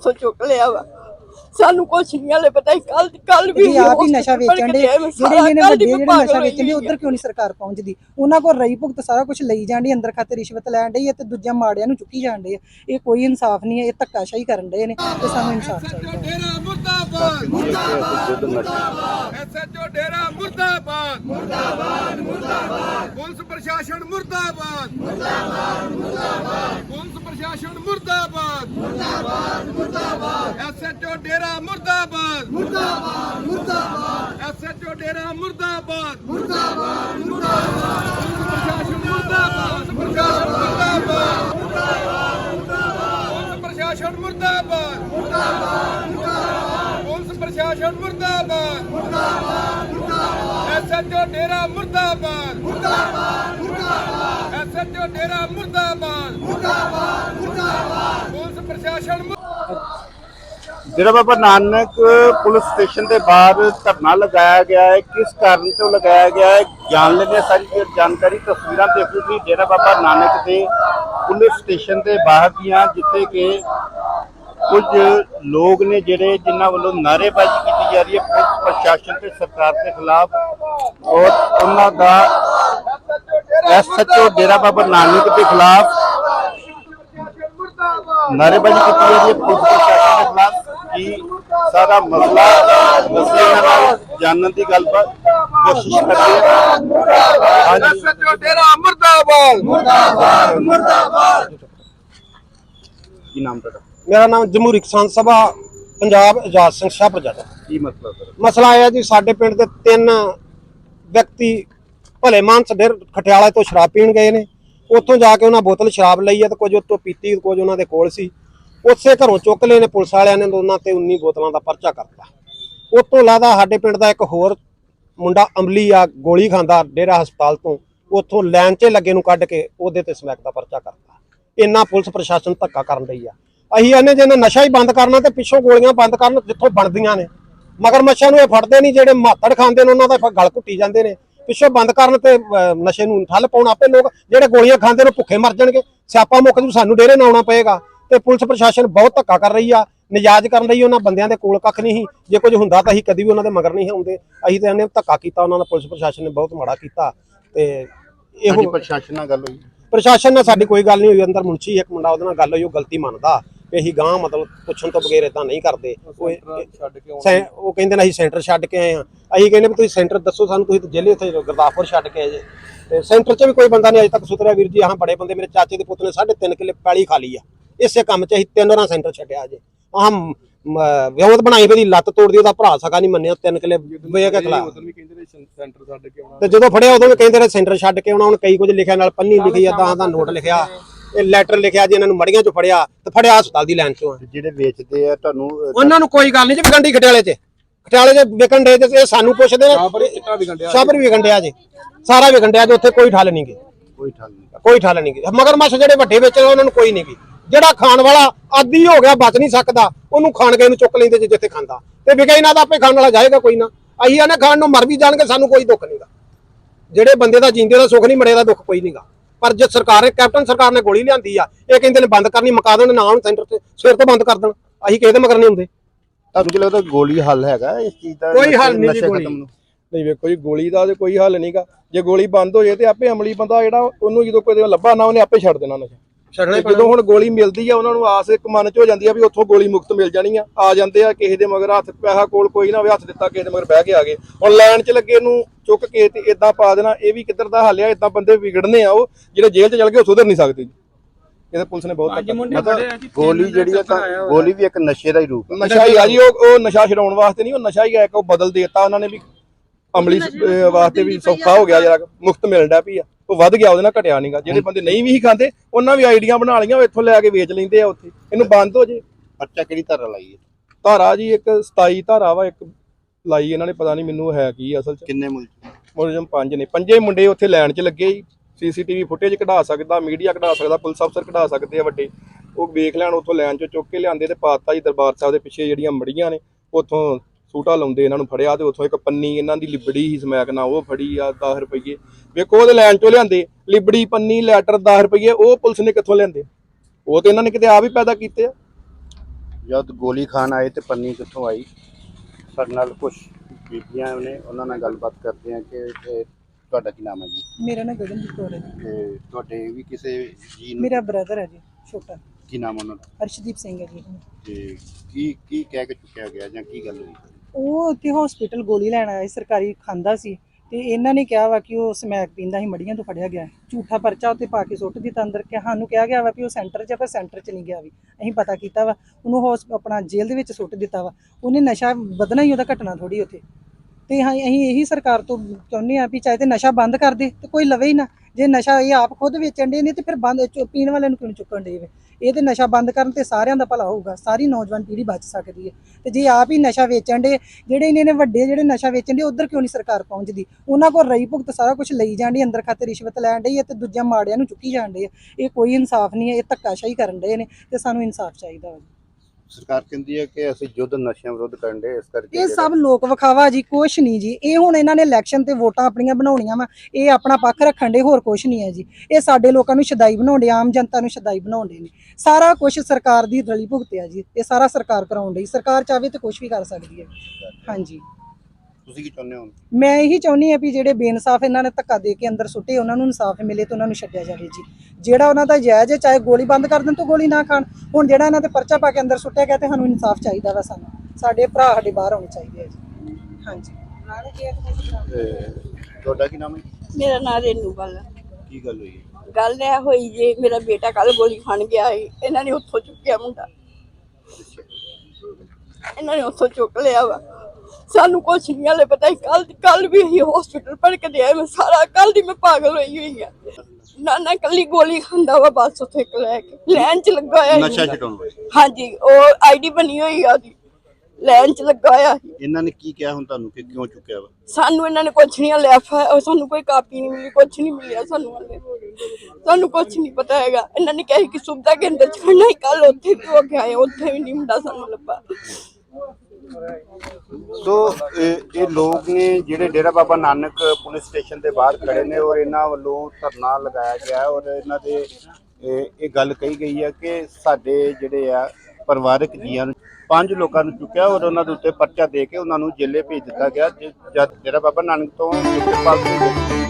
ਪਰਸੋਂ ਚੁੱਕ ਲਿਆ ਵਾ। ਸਾਨੂੰ ਕੁਛ ਨਹੀਂ ਹਲੇ ਪਤਾ ਕੱਲ ਕੱਲ ਵੀ ਵੀ ਆਪ ਹੀ ਨਸ਼ਾ ਵੇਚਣ ਦੇ ਜਿਹੜੇ ਜਿਹੜੇ ਵੱਡੇ ਜਿਹੜੇ ਨਸ਼ਾ ਵੇਚਣ ਦੇ ਉਧਰ ਕਿਉਂ ਨਹੀਂ ਸਰਕਾਰ ਪਹੁੰਚਦੀ? ਉਹਨਾਂ ਕੋਲ ਰਹੀ ਭੁਗਤ ਸਾਰਾ ਕੁਝ ਲਈ ਜਾਂਦੀ ਅੰਦਰ ਖਾਤੇ ਰਿਸ਼ਵਤ ਲੈਣ ਡਈ ਤੇ ਦੂਜਿਆਂ ਮਾੜਿਆਂ ਨੂੰ ਚੁੱਕੀ ਜਾਣ ਡਈ ਹੈ ਇਹ ਕੋਈ ਇਨਸਾਫ ਨਹੀਂ ਹੈ ਇਹ ਧੱਕਾਸ਼ਾਹੀ ਕਰਨ ਡਏ ਨੇ ਤੇ ਸਾਨੂੰ ਇਨਸਾਫ ਚਾਹੀਦਾ ਮੁਰਦਾਬਾਦ ਮੁਰਦਾਬਾਦ ਐਸਐਚਓ ਡੇਰਾ ਮੁਰਦਾਬਾਦ। ਪ੍ਰਸ਼ਾਸਨ ਮੁਰਦਾਬਾਦ। ਮੁਰਦਾਬਾਦ ਮੁਰਦਾਬਾਦ। ਪੁਲਿਸ ਪ੍ਰਸ਼ਾਸਨ ਮੁਰਦਾਬਾਦ। ਮੁਰਦਾਬਾਦ ਮੁਰਦਾਬਾਦ। ਐਸਐਚਓ ਡੇਰਾ ਮੁਰਦਾਬਾਦ। ਮੁਰਦਾਬਾਦ ਮੁਰਦਾਬਾਦ। ਐਸਐਚਓ ਡੇਰਾ ਮੁਰਦਾਬਾਦ। ਮੁਰਦਾਬਾਦ ਮੁਰਦਾਬਾਦ। ਪੁਲਿਸ ਪ੍ਰਸ਼ਾਸਨ ਮੁਰਦਾਬਾਦ। ਪ੍ਰਸ਼ਾਸਨ ਮੁਰਦਾਬਾਦ। ਪੁਲਿਸ ਪ੍ਰਸ਼ਾਸਨ ਮੁਰਦਾਬਾਦ। ਪੁਲਿਸ ਪ੍ਰਸ਼ਾਸਨ ਮੁਰਦਾਬਾਦ ਮੁਰਦਾਬਾਦ ਮੁਰਦਾਬਾਦ। ਐਸਐਚਓ ਡੇਰਾ ਮੁਰਦਾਬਾਦ। ਮੁਰਦਾਬਾਦ ਮੁਰਦਾਬਾਦ ਐਸਐਚਓ ਡੇਰਾ ਮੁਰਦਾਬਾਦ। ਮੁਰਦਾਬਾਦ ਮੁਰਦਾਬਾਦ ਪੁਲਿਸ ਪ੍ਰਸ਼ਾਸਨ ਮੁਰ- ਬਾਬਾ ਨਾਨਕ ਪੁਲਿਸ ਸਟੇਸ਼ਨ ਦੇ ਬਾਹਰ ਧਰਨਾ ਲਗਾਇਆ ਗਿਆ ਹੈ, ਕਿਸ ਕਾਰਨ ਤੋਂ ਲਗਾਇਆ ਗਿਆ ਹੈ, ਜਾਣ ਲੈਂਦੇ ਹਾਂ ਸਾਰੀ ਜਾਣਕਾਰੀ, ਤਸਵੀਰਾਂ ਦੇਖੋ ਤੁਸੀਂ ਡੇਰਾ ਬਾਬਾ ਨਾਨਕ ਦੇ ਪੁਲਿਸ ਸਟੇਸ਼ਨ ਦੇ ਬਾਹਰ ਦੀਆਂ, ਜਿੱਥੇ ਕਿ ਕੁਝ ਲੋਕ ਨੇ ਜਿਹੜੇ ਜਿਨ੍ਹਾਂ ਵੱਲੋਂ ਨਾਅਰੇਬਾਜ਼ੀ ਕੀਤੀ ਜਾ ਰਹੀ ਹੈ ਪੁਲਿਸ ਪ੍ਰਸ਼ਾਸਨ ਤੇ ਸਰਕਾਰ ਦੇ ਖਿਲਾਫ ਔਰ ਉਹਨਾਂ ਦਾ ਐਸਐਚਓ ਡੇਰਾ ਬਾਬਾ ਨਾਨਕ ਦੇ ਖਿਲਾਫ ਨਾਅਰੇਬਾਜ਼ੀ ਕੀਤੀ ਜਾ ਰਹੀ ਹੈ ਪੁਲਿਸ ਪ੍ਰਸ਼ਾਸਨ ਦੇ ਖਿਲਾਫ ਕਿ ਸਾਰਾ ਮਸਲਾ ਮਸਲੇ ਨਾਲ ਜਾਣਨ ਦੀ ਗੱਲਬਾਤ ਕੋਸ਼ਿਸ਼ ਕਰਦੇ ਹਾਂ ਹਾਂਜੀ ਐਸਐਚਓ ਡੇਰਾ ਮੁਰਦਾਬਾਦ ਪੰਜਾਬ ਆਜ਼ਾਦ ਸਿੰਘ ਸ਼ਾਹਪੁਰ ਕੀ ਮਸਲਾ ਸਰ? ਮਸਲਾ ਇਹ ਹੈ ਜੀ ਸਾਡੇ ਪਿੰਡ ਦੇ ਤਿੰਨ ਵਿਅਕਤੀ ਭਲੇ ਮਾਨਸ ਡੇਰ ਖਟਿਆਲਾ ਤੋਂ ਸ਼ਰਾਬ ਪੀਣ ਗਏ ਨੇ। ਉੱਥੋਂ ਜਾ ਕੇ ਉਹਨਾਂ ਬੋਤਲ ਸ਼ਰਾਬ ਲਈ ਹੈ ਤੇ ਕੁਝ ਉੱਤੋਂ ਪੀਤੀ ਕੁਝ ਉਹਨਾਂ ਦੇ ਕੋਲ ਸੀ। ਉਸੇ ਘਰੋਂ ਚੁੱਕ ਲਏ ਨੇ ਪੁਲਿਸ ਵਾਲਿਆਂ ਨੇ ਉਹਨਾਂ ਤੇ 19 ਬੋਤਲਾਂ ਦਾ ਪਰਚਾ ਕਰਤਾ। ਉਸ ਤੋਂ ਇਲਾਵਾ ਸਾਡੇ ਪਿੰਡ ਦਾ ਇੱਕ ਹੋਰ ਮੁੰਡਾ ਅਮਲੀ ਆ ਗੋਲੀ ਖਾਂਦਾ ਡੇਰਾ ਹਸਪਤਾਲ ਤੋਂ ਉੱਥੋਂ ਲਾਈਨ 'ਚ ਲੱਗੇ ਨੂੰ ਕੱਢ ਕੇ ਉਹਦੇ ਤੇ ਸਮੈਕ ਦਾ ਪਰਚਾ ਕਰਤਾ। ਇੰਨਾ ਪੁਲਿਸ ਪ੍ਰਸ਼ਾਸਨ ਧੱਕਾ ਕਰਨ ਰਹੀ ਆ। ਅਸੀਂ ਇਹਨੇ ਜਿਹਨੇ ਨਸ਼ਾ ਹੀ ਬੰਦ ਕਰਨਾ ਤੇ ਪਿੱਛੋਂ ਗੋਲੀਆਂ ਬੰਦ ਕਰਨ ਜਿੱਥੋਂ ਬਣਦੀਆਂ ਨੇ। ਮਗਰ ਮੱਛਾਂ ਨੂੰ ਇਹ ਫੜਦੇ ਨਹੀਂ ਜਿਹੜੇ ਮਾਤੜ ਖਾਂਦੇ ਨੇ ਉਹਨਾਂ ਦਾ ਗਲ ਘੁੱਟੀ ਜਾਂਦੇ ਨੇ। ਪਿੱਛੋਂ ਬੰਦ ਕਰਨ ਤੇ ਨਸ਼ੇ ਨੂੰ ਠੱਲ ਪਾਉਣ ਆਪੇ ਲੋਕ ਜਿਹੜੇ ਗੋਲੀਆਂ ਖਾਂਦੇ ਨੇ ਭੁੱਖੇ ਮਰ ਜਾਣਗੇ। ਸਿਆਪਾ ਮੁੱਕ ਜੂ ਸਾਨੂੰ ਡੇਰੇ ਨਾ ਆਉਣਾ ਪਏਗਾ। ਤੇ ਪੁਲਿਸ ਪ੍ਰਸ਼ਾਸਨ ਬਹੁਤ ਧੱਕਾ ਕਰ ਰਹੀ ਆ ਨਜਾਇਜ਼ ਕਰਨ ਰਹੀ ਉਹਨਾਂ ਬੰਦਿਆਂ ਦੇ ਕੋਲ ਕੱਖ ਨਹੀਂ ਜੇ ਕੁਝ ਹੁੰਦਾ ਤਾਂ ਅਸੀਂ ਕਦੀ ਵੀ ਉਹਨਾਂ ਦੇ ਮਗਰ ਨਹੀਂ ਹੁੰਦੇ ਅਸੀਂ ਤੇ ਇਹਨੇ ਧੱਕਾ ਕੀਤਾ ਉਹਨਾਂ ਦਾ ਪੁਲਿਸ ਪ੍ਰਸ਼ਾਸਨ ਨੇ ਬਹੁਤ ਮਾੜਾ ਕੀਤਾ। ਤੇ ਇਹੋ ਇਹੋ ਪ੍ਰਸ਼ਾਸਨ ਨਾਲ ਗੱਲ ਹੋਈ। ਪ੍ਰਸ਼ਾਸਨ ਨਾਲ ਸਾਡੀ ਕੋਈ ਗੱਲ ਨਹੀਂ ਹੋਈ ਅੰਦਰ ਮੁਨਸ਼ੀ ਇੱਕ ਮੁੰਡਾ ਉਹਦੇ ਨਾਲ ਗੱਲ ਹੋਈ ਉਹ ਗਲਤੀ ਮੰਨਦਾ। ਵੀ ਅਸੀਂ ਗਾਂ ਮਤਲਬ ਪੁੱਛਣ ਤੋਂ ਬਗੈਰ ਇਦਾਂ ਨਹੀਂ ਕਰਦੇ। ਉਹ ਸੈਂ- ਉਹ ਕਹਿੰਦੇ ਨੇ ਅਸੀਂ ਸੈਂਟਰ ਛੱਡ ਕੇ ਆਏ ਆ ਅਸੀਂ ਕਹਿੰਦੇ ਵੀ ਤੁਸੀਂ ਸੈਂਟਰ ਦੱਸੋ ਸਾਨੂੰ ਤੁਸੀਂ ਤਾਂ ਜ਼ਿਲ੍ਹੇ ਉੱਥੇ ਗੁਰਦਾਸਪੁਰ ਛੱਡ ਕੇ ਆਏ ਜੇ। ਤੇ ਸੈਂਟਰ 'ਚ ਵੀ ਕੋਈ ਬੰਦਾ ਨਹੀਂ ਅਜੇ ਤੱਕ ਸੁਤਰਿਆ ਵੀਰ ਜੀ। ਆਹ ਬੜੇ ਬੰਦੇ ਮੇਰੇ ਚਾਚੇ ਦੇ ਪੁੱਤ ਨੇ 3.5 ਕਿੱਲੇ ਪੈਲੀ ਖਾ ਲਈ ਆ। ਇਸੇ ਕੰਮ 'ਚ ਅਸੀਂ ਤਿੰਨ ਰਾਂ ਸੈਂਟਰ ਛੱਡਿਆ ਜੇ। ਆਹ ਵਿਉਂਤ ਬਣਾਈ ਵੀ ਲੱਤ ਤੋੜਦੀ ਉਹਦਾ ਭਰਾ ਸਕਾ ਨਹੀਂ ਮੰਨਿਆ ਤਿੰਨ ਕਿੱਲੇ ਵੇ ਕੇ ਖਲਾ ਤੇ ਜਦੋਂ ਫੜਿਆ ਉਦੋਂ ਵੀ ਕਹਿੰਦੇ ਨੇ ਸੈਂਟਰ ਛੱਡ ਕੇ ਆਉਣਾ ਹੁਣ ਕਈ ਕੁਝ ਲਿਖਿਆ ਨਾਲ ਪੰਨੀ ਲਿਖੀ ਆ ਤਾਂ ਦਾ ਨੋਟ ਲਿਖਿਆ। ਲੈਟਰ ਲਿਖਿਆ ਜੀ ਇਹਨਾਂ ਨੂੰ ਮੜੀਆਂ 'ਚੋਂ ਫੜਿਆ ਤੇ ਫੜਿਆ ਹਸਪਤਾਲ ਦੀ ਲਾਈਨ 'ਚੋਂ ਆ। ਤੇ ਜਿਹੜੇ ਵੇਚਦੇ ਆ ਤੁਹਾਨੂੰ ਅਹ, ਉਹਨਾਂ ਨੂੰ ਕੋਈ ਗੱਲ ਨਹੀਂ ਜੀ ਵਿਕੰਡੀ ਖਟਿਆਲੇ 'ਚ। ਖਟਿਆਲੇ 'ਚ ਵਿਕਣ ਦੇ ਇਹ ਸਾਨੂੰ ਪੁੱਛਦੇ ਨੇ। ਸ਼ਾਬਰ ਵੀ ਵਿਕਣ ਡਿਆ ਜੀ? ਸਾਰਾ ਵਿਕਣ ਡਿਆ ਜੀ। ਉੱਥੇ ਕੋਈ ਠੱਲ ਨਹੀਂ ਗੀ। ਕੋਈ ਠੱਲ ਨਹੀਂ ਕੋਈ ਠੱਲ ਨਹੀਂ ਗੀ। ਮਗਰ ਮੱਛ ਜਿਹੜੇ ਵੱਡੇ ਵੇਚਣ ਉਹਨਾਂ ਨੂੰ ਕੋਈ ਨਹੀਂ ਗੀ। ਜਿਹੜਾ ਖਾਣ ਵਾਲਾ ਆਦੀ ਹੋ ਗਿਆ ਬਚ ਨਹੀਂ ਸਕਦਾ ਉਹਨੂੰ ਖਾਣ ਗਏ ਨੂੰ ਚੁੱਕ ਲੈਂਦੇ ਜੀ ਜਿੱਥੇ ਖਾਂਦਾ। ਤੇ ਵਿਕੇ ਇਹਨਾਂ ਦਾ ਆਪੇ ਖਾਣ ਵਾਲਾ ਜਾਏਗਾ ਕੋਈ ਨਾ। ਅਸੀਂ ਇਹਨੇ ਖਾਣ ਨੂੰ ਮਰ ਵੀ ਜਾਣਗੇ ਸਾਨੂੰ ਕੋਈ ਦੁੱਖ ਨਹੀਂਗਾ ਜਿਹੜੇ ਬੰਦੇ ਦਾ ਜਿੰਦੇ ਦਾ ਸੁੱਖ ਨਹੀਂ ਮਰੇ ਦਾ ਦੁੱਖ ਕੋਈ ਨਹੀਂਗਾ ਪਰ ਜੇ ਸਰਕਾਰ ਨੇ ਕੈਪਟਨ ਸਰਕਾਰ ਨੇ ਗੋਲੀ ਲਿਆਂਦੀ ਆ ਇਹ ਕਹਿੰਦੇ ਨੇ ਬੰਦ ਕਰਨੀ ਮੁਕਾ ਦੇਣ ਨਾ ਹੁਣ ਸੈਂਟਰ ਤੇ ਸਵੇਰ ਤੋਂ ਬੰਦ ਕਰ ਦੇਣ। ਅਸੀਂ ਕਿਸੇ ਦੇ ਮਗਰ ਨਹੀਂ ਹੁੰਦੇ। ਤੁਹਾਨੂੰ ਕੀ ਲੱਗਦਾ ਗੋਲੀ ਹੱਲ ਹੈਗਾ ਇਸ ਚੀਜ਼ ਦਾ? ਕੋਈ ਹੱਲ ਨਹੀਂ ਜੀ ਗੋਲੀ। ਨਹੀਂ ਵੇਖੋ ਜੀ ਗੋਲੀ ਦਾ ਤੇ ਕੋਈ ਹੱਲ ਨਹੀਂਗਾ ਜੇ ਗੋਲੀ ਬੰਦ ਹੋ ਜੇ ਤੇ ਆਪੇ ਅਮਲੀ ਬੰਦਾ ਜਿਹੜਾ ਉਹਨੂੰ ਜਦੋਂ ਕੋਈ ਲੱਭਾ ਨਾ ਉਹਨੇ ਆਪੇ ਛੱਡ ਦੇਣਾ ਨਸ਼ਾ। ਛੱਡਣੇ ਤੇ ਜਦੋਂ ਹੁਣ ਗੋਲੀ ਮਿਲਦੀ ਆ ਉਹਨਾਂ ਨੂੰ ਆਸ ਇੱਕ ਮਨ ਚ ਹੋ ਜਾਂਦੀ ਆ ਵੀ ਉੱਥੋਂ ਗੋਲੀ ਮੁਕਤ ਮਿਲ ਜਾਣੀ ਆ। ਆ ਜਾਂਦੇ ਆ ਕਿਸੇ ਦੇ ਮਗਰ ਹੱਥ ਪੈਸਾ ਕੋਲ ਕੋਈ ਨਾ ਹੋਵੇ ਹੱਥ ਦਿੱਤਾ ਕਿਸੇ ਦੇ ਮਗਰ ਬਹਿ ਕੇ ਆ ਗਏ। ਹੁਣ ਲਾਈਨ 'ਚ ਲੱਗੇ ਨੂੰ ਚੁੱਕ ਕੇ ਤੇ ਇਦਾਂ ਪਾ ਦੇਣਾ ਇਹ ਵੀ ਕਿੱਧਰ ਦਾ ਹੱਲ ਆ ਇਦਾਂ ਬੰਦੇ ਵਿਗੜਨੇ ਆ ਉਹ ਜਿਹੜੇ ਜੇਲ੍ਹ 'ਚ ਚਲ ਗਏ ਉਹ ਸੁਧਰ ਨਹੀਂ ਸਕਦੇ। ਜੀ ਇਹਦੇ ਪੁਲਿਸ ਨੇ ਬਹੁਤ ਮਤਲਬ ਗੋਲੀ ਜਿਹੜੀ ਆ ਤਾਂ ਗੋਲੀ ਵੀ ਇੱਕ ਨਸ਼ੇ ਦਾ ਹੀ ਰੂਪ ਹੈ ਨਸ਼ਾ ਹੀ ਆ ਜੀ ਉਹ ਉਹ ਨਸ਼ਾ ਛਡਾਉਣ ਵਾਸਤੇ ਨਹੀਂ ਉਹ ਨਸ਼ਾ ਹੀ ਆ ਇੱਕ ਉਹ ਬਦਲ ਦੇਤਾ ਉਹਨਾਂ ਨੇ ਵੀ। ਅਮਲੀ ਅਹ, ਵਾਸਤੇ ਵੀ ਸੌਖਾ ਹੋ ਗਿਆ ਜਰਾ ਮੁਫਤ ਮਿਲਦਾ ਪਈ ਆ। ਉਹ ਵੱਧ ਗਿਆ ਉਹਦੇ ਨਾਲ ਘਟਿਆ ਨਹੀਂਗਾ ਜਿਹੜੇ ਬੰਦੇ ਨਹੀਂ ਵੀ ਖਾਂਦੇ ਉਹਨਾਂ ਵੀ ਆਈਡੀਆਂ ਬਣਾ ਲਈਆਂ ਉਹ ਇੱਥੋਂ ਲੈ ਕੇ ਵੇਚ ਲੈਂਦੇ ਆ ਉੱਥੇ। ਇਹਨੂੰ ਬੰਦ ਹੋ ਜੇ। ਪਰਚਾ ਕਿਹੜੀ ਤਰ੍ਹਾਂ ਲਾਈ ਹੈ? ਧਾਰਾ ਜੀ ਇੱਕ 27 ਧਾਰਾ ਵਾ ਇੱਕ ਲਾਈ ਇਹਨਾਂ ਨੇ ਪਤਾ ਨਹੀਂ ਮੈਨੂੰ ਹੈ ਕੀ ਅਸਲ ਚ। ਕਿੰਨੇ ਮੁਲਜ਼ਮ? ਮੁਲਜ਼ਮ ਪੰਜ ਨੇ। ਪੰਜੇ ਮੁੰਡੇ ਉੱਥੇ ਲਾਈਨ 'ਚ ਲੱਗੇ ਸੀ। ਸੀਸੀਟੀਵੀ ਫੁਟੇਜ ਕਢਾ ਸਕਦਾ ਮੀਡੀਆ ਕਢਾ ਸਕਦਾ ਪੁਲਿਸ ਅਫਸਰ ਕਢਾ ਸਕਦੇ ਆ ਵੱਡੇ। ਉਹ ਵੇਖ ਲੈਣ ਉੱਥੋਂ ਲਾਈਨ 'ਚੋਂ ਚੁੱਕ ਕੇ ਲਿਆਂਦੇ ਤੇ ਪਾਤਾ ਜੀ ਦਰਬਾਰ ਸਾਹਿਬ ਦੇ ਪਿੱਛੇ ਜਿਹੜੀਆਂ ਮੜੀਆਂ ਨੇ ਉੱਥੋਂ ਸੂਟਾ ਲਾਉਂਦੇ ਇਹਨਾਂ ਨੂੰ ਫੜਿਆ ਤੇ ਉੱਥੋਂ ਇੱਕ ਪੰਨੀ ਇਹਨਾਂ ਦੀ ਲਿਬੜੀ ਸੀ ਸਮੈਕ ਨਾਲ ਉਹ ਫੜੀ ਆ 10 ਰੁਪਏ ਵੇਖੋ ਉਹਦੇ ਲਾਈਨ 'ਚੋਂ ਲਿਆਂਦੇ ਲਿਬੜੀ ਪੰਨੀ ਲੈਟਰ 10 ਰੁਪਏ ਉਹ ਪੁਲਿਸ ਨੇ ਕਿੱਥੋਂ ਲਿਆਂਦੇ? ਉਹ ਤੇ ਇਹਨਾਂ ਨੇ ਕਿਤੇ ਆਪ ਹੀ ਪੈਦਾ ਕੀਤੇ ਆ। ਜਦ ਗੋਲੀ ਖਾਨ ਆਏ ਤੇ ਪੰਨੀ ਕਿੱਥੋਂ ਆਈ? ਸਾਡੇ ਨਾਲ ਕੁਝ ਬੀਬੀਆਂ ਨੇ ਉਹਨਾਂ ਨਾਲ ਗੱਲਬਾਤ ਕਰਦੇ ਆ ਕਿ ਇਹ ਤੁਹਾਡਾ ਕੀ ਨਾਮ ਹੈ ਜੀ? ਮੇਰਾ ਨਾਂ ਗਗਨਦੀਪ ਕੌਰ ਹੈ ਜੀ। ਤੇ ਤੁਹਾਡੇ ਵੀ ਕਿਸੇ ਜੀ ਨੂੰ ਮੇਰਾ ਬ੍ਰਦਰ ਹੈ ਜੀ ਛੋਟਾ। ਕੀ ਨਾਮ ਉਹਨਾਂ ਦਾ? ਅਰਸ਼ਦੀਪ ਸਿੰਘ ਹੈ ਜੀ। ਤੇ ਕੀ ਕੀ ਕਹਿ ਕੇ ਚੁੱਕਿਆ ਗਿਆ ਜਾਂ ਕੀ ਗੱਲ ਹੋਈ? ਉਹ ਉੱਥੇ ਹਸਪੀਟਲ ਗੋਲੀ ਲੈਣ ਆਇਆ ਸੀ ਸਰਕਾਰੀ ਖਾਂਦਾ ਸੀ ਤੇ ਇਹਨਾਂ ਨੇ ਕਿਹਾ ਵਾ ਕਿ ਉਹ ਸਮੈਕ ਪੀਂਦਾ ਸੀ ਮੜੀਆਂ ਤੋਂ ਫੜਿਆ ਗਿਆ। ਹੈ। ਝੂਠਾ ਪਰਚਾ ਉੱਤੇ ਪਾ ਕੇ ਸੁੱਟ ਦਿੱਤਾ ਅੰਦਰ। ਕਿ ਸਾਨੂੰ ਕਿਹਾ ਗਿਆ ਵਾ ਕਿ ਉਹ ਸੈਂਟਰ 'ਚ ਆ, ਪਰ ਸੈਂਟਰ 'ਚ ਨਹੀਂ ਗਿਆ ਵੀ। ਅਸੀਂ ਪਤਾ ਕੀਤਾ ਵਾ ਉਹਨੂੰ ਹੌਸ ਆਪਣਾ ਜੇਲ੍ਹ ਦੇ ਵਿੱਚ ਸੁੱਟ ਦਿੱਤਾ ਵਾ। ਉਹਨੇ ਨਸ਼ਾ ਵਧਣਾ ਹੀ ਉਹਦਾ ਘਟਣਾ ਥੋੜੀ ਉੱਥੇ। ਤੇ ਹਾਂ ਅਸੀਂ ਇਹੀ ਸਰਕਾਰ ਤੋਂ ਚਾਹੁੰਦੇ ਆ ਵੀ ਚਾਹੇ ਤੇ ਨਸ਼ਾ ਬੰਦ ਕਰ ਦੇ ਤੇ ਕੋਈ ਲਵੇ ਹੀ ਨਾ। ਜੇ ਨਸ਼ਾ ਇਹ ਆਪ ਖੁਦ ਵੇਚਣ ਦੇ ਨੇ ਤੇ ਫਿਰ ਬੰਦ ਚੁ- ਪੀਣ ਵਾਲਿਆਂ ਨੂੰ ਕਿਉਂ ਨੀ ਚੁੱਕਣ ਦੇ ਇਹ ਤੇ ਨਸ਼ਾ ਬੰਦ ਕਰਨ ਤੇ ਸਾਰਿਆਂ ਦਾ ਭਲਾ ਹੋਊਗਾ, ਸਾਰੀ ਨੌਜਵਾਨ ਪੀੜ੍ਹੀ ਬਚ ਸਕਦੀ ਹੈ ਤੇ ਜੇ ਆਪ ਹੀ ਨਸ਼ਾ ਵੇਚਣ ਦੇ ਜਿਹੜੇ ਇਹਨਾਂ ਨੇ ਵੱਡੇ ਜਿਹੜੇ ਨਸ਼ਾ ਵੇਚਣ ਦੇ ਉਧਰ ਕਿਉਂ ਨਹੀਂ ਸਰਕਾਰ ਪਹੁੰਚਦੀ? ਉਹਨਾਂ ਕੋਲ ਰਹੀ ਭੁਗਤ ਸਾਰਾ ਕੁਝ ਲਈ ਜਾਂਦੀ ਅੰਦਰ ਖਾਤੇ ਰਿਸ਼ਵਤ ਲੈਣ ਡਈ ਹੈ ਤੇ ਦੂਜਿਆਂ ਮਾੜਿਆਂ ਨੂੰ ਚੁੱਕੀ ਜਾਣ ਡਈ ਇਹ ਕੋਈ ਇਨਸਾਫ ਨਹੀਂ ਹੈ ਇਹ ਧੱਕਾਸ਼ਾਹੀ ਕਰਨ ਡਏ ਨੇ ਤੇ ਸਾਨੂੰ ਇਨਸਾਫ ਚਾਹੀਦਾ ਵਾ ਸਰਕਾਰ ਕਹਿੰਦੀ ਹੈ ਕਿ ਅਸੀਂ ਯੁੱਧ ਨਸ਼ਿਆਂ ਵਿਰੁੱਧ ਕਰਨ ਦੇ ਇਸ ਕਰਕੇ ਇਹ ਸਭ ਲੋਕ ਵਿਖਾਵਾ ਜੀ ਕੁਛ ਨਹੀਂ ਜੀ। ਇਹ ਹੁਣ ਇਹਨਾਂ ਨੇ ਇਲੈਕਸ਼ਨ ਤੇ ਵੋਟਾਂ ਆਪਣੀਆਂ ਬਣਾਉਣੀਆਂ ਵਾ। ਇਹ ਆਪਣਾ ਪੱਖ ਰੱਖਣ ਦੇ ਹੋਰ ਕੁਛ ਨਹੀਂ ਹੈ ਜੀ। ਇਹ ਸਾਡੇ ਲੋਕਾਂ ਨੂੰ ਸ਼ਦਾਈ ਬਣਾਉਂਦੇ ਆਮ ਜਨਤਾ ਨੂੰ ਸ਼ਦਾਈ ਬਣਾਉਂਦੇ ਨੇ। ਸਾਰਾ ਕੁਝ ਸਰਕਾਰ ਦੀ ਰਲੀ ਭੁਗਤਿਆ ਜੀ। ਇਹ ਸਾਰਾ ਸਰਕਾਰ ਕਰਾਉਣ ਡਈ। ਸਰਕਾਰ ਚਾਹਵੇ ਤੇ ਕੁਝ ਵੀ ਕਰ ਸਕਦੀ ਹੈ। ਹਾਂਜੀ। ਤੁਸੀਂ ਕੀ ਚਾਹੁੰਦੇ ਹੋ ਮੈਂ ਇਹੀ ਚਾਹੁੰਦੀ ਹਾਂ ਵੀ ਜਿਹੜੇ ਬੇਇਨਸਾਫ ਇਹਨਾਂ ਨੇ ਧੱਕਾ ਦੇ ਕੇ ਅੰਦਰ ਸੁੱਟੇ ਉਹਨਾਂ ਨੂੰ ਇਨਸਾਫ ਮਿਲੇ ਤੇ ਉਹਨਾਂ ਨੂੰ ਛੱਡਿਆ ਜਾਵੇ ਜੀ। ਜਿਹੜਾ ਉਹਨਾਂ ਦਾ ਜਾਇਜ਼ ਹੈ ਚਾਹੇ ਗੋਲੀ ਬੰਦ ਕਰ ਦੇਣ ਤਾਂ ਗੋਲੀ ਨਾ ਖਾਣ ਹੁਣ ਜਿਹੜਾ ਇਹਨਾਂ ਤੇ ਪਰਚਾ ਪਾ ਕੇ ਅੰਦਰ ਸੁੱਟਿਆ ਗਿਆ ਤੇ ਸਾਨੂੰ ਇਨਸਾਫ ਚਾਹੀਦਾ ਵਾ ਸਾਨੂੰ। ਸਾਡੇ ਭਰਾ ਸਾਡੇ ਬਾਹਰ ਆਉਣੇ ਚਾਹੀਦੇ ਆ ਜੀ। ਹਾਂਜੀ। ਤੇ ਤੁਹਾਡਾ ਕੀ ਨਾਮ ਹੈ? ਮੇਰਾ ਨਾਂ ਰੇਨੂ ਬਾਲ। ਕੀ ਗੱਲ ਹੋਈ? ਗੱਲ ਇਹ ਹੋਈ ਜੇ ਮੇਰਾ ਬੇਟਾ ਕੱਲ ਗੋਲੀ ਖਾਣ ਗਿਆ ਸੀ ਇਹਨਾਂ ਨੇ ਉੱਥੋਂ ਚੁੱਕਿਆ ਮੁੰਡਾ। ਇਹਨਾਂ ਨੇ ਉੱਥੋਂ ਚੁੱਕ ਲਿਆ ਵਾ। ਸਾਨੂੰ ਕੁਛ ਨਹੀਂ ਹਲੇ ਪਤਾ ਕੱਲ ਕੱਲ ਵੀ ਅਸੀਂ ਹਸਪੀਟਲ ਪੜ ਕੇ ਦੇ ਆਏ ਮੈਂ ਸਾਰਾ। ਕੱਲ ਦੀ ਮੈਂ ਪਾਗਲ ਹੋਈ ਹੋਈ ਆ ਨਾ ਨਾ ਕੱਲੀ ਗੋਲੀ ਖਾਂਦਾ ਵਾ ਬਸ ਉੱਥੇ ਇੱਕ ਲੈ ਕੇ। ਲੈਣ ਚ ਲੱਗਾ ਹੋਇਆ ਨਸ਼ਾ। ਛਡਾਉਣ ਹਾਂਜੀ ਉਹ ਆਈਡੀ ਬਣੀ ਹੋਈ ਆ ਉਹਦੀ। ਲੈਣ ਚ ਲੱਗਾ ਹੋਇਆ ਸੀ। ਇਹਨਾਂ ਨੇ ਕੀ ਕਿਹਾ ਹੁਣ ਤੁਹਾਨੂੰ ਕਿ ਕਿਉਂ ਚੁੱਕਿਆ ਵਾ? ਸਾਨੂੰ ਇਹਨਾਂ ਨੇ ਕੁਛ ਨਹੀਂ ਲਿਆ ਸਾਨੂੰ ਕੋਈ ਕਾਪੀ ਨਹੀਂ ਮਿਲੀ ਕੁਛ ਨਹੀਂ ਮਿਲਿਆ ਸਾਨੂੰ ਹਲੇ। ਸਾਨੂੰ ਕੁਛ ਨਹੀਂ ਪਤਾ ਹੈਗਾ। ਇਹਨਾਂ ਨੇ ਕਿਹਾ ਸੀ ਕਿ ਸੁਵਿਧਾ ਕੇਂਦਰ ਚ ਖੜਨਾ ਹੀ ਕੱਲ ਉੱਥੇ ਵੀ ਹੋ ਆਏ ਉੱਥੇ ਵੀ ਨਹੀਂ ਮੁੰਡਾ ਸਾਨੂੰ ਲੱਭਾ। ਸੋ, ਇਹ ਲੋਕ ਨੇ ਜਿਹੜੇ ਡੇਰਾ ਬਾਬਾ ਨਾਨਕ ਪੁਲਿਸ ਸਟੇਸ਼ਨ ਦੇ ਬਾਹਰ ਖੜੇ ਨੇ ਔਰ ਇਹਨਾਂ ਵੱਲੋਂ ਧਰਨਾ ਲਗਾਇਆ ਗਿਆ ਔਰ ਇਹਨਾਂ ਦੇ, ਇਹ ਗੱਲ ਕਹੀ ਗਈ ਹੈ ਕਿ ਸਾਡੇ ਜਿਹੜੇ ਆ ਪਰਿਵਾਰਕ ਜੀਆਂ ਨੂੰ ਪੰਜ ਲੋਕਾਂ ਨੂੰ ਚੁੱਕਿਆ ਔਰ ਉਹਨਾਂ ਦੇ ਉੱਤੇ ਪਰਚਾ ਦੇ ਕੇ ਉਹਨਾਂ ਨੂੰ ਜੇਲੇ ਭੇਜ ਦਿੱਤਾ ਗਿਆ ਜਦ ਡੇਰਾ ਬਾਬਾ ਨਾਨਕ ਤੋਂ ਜੁਗਤੇਪਾਲ ਸਿੰਘ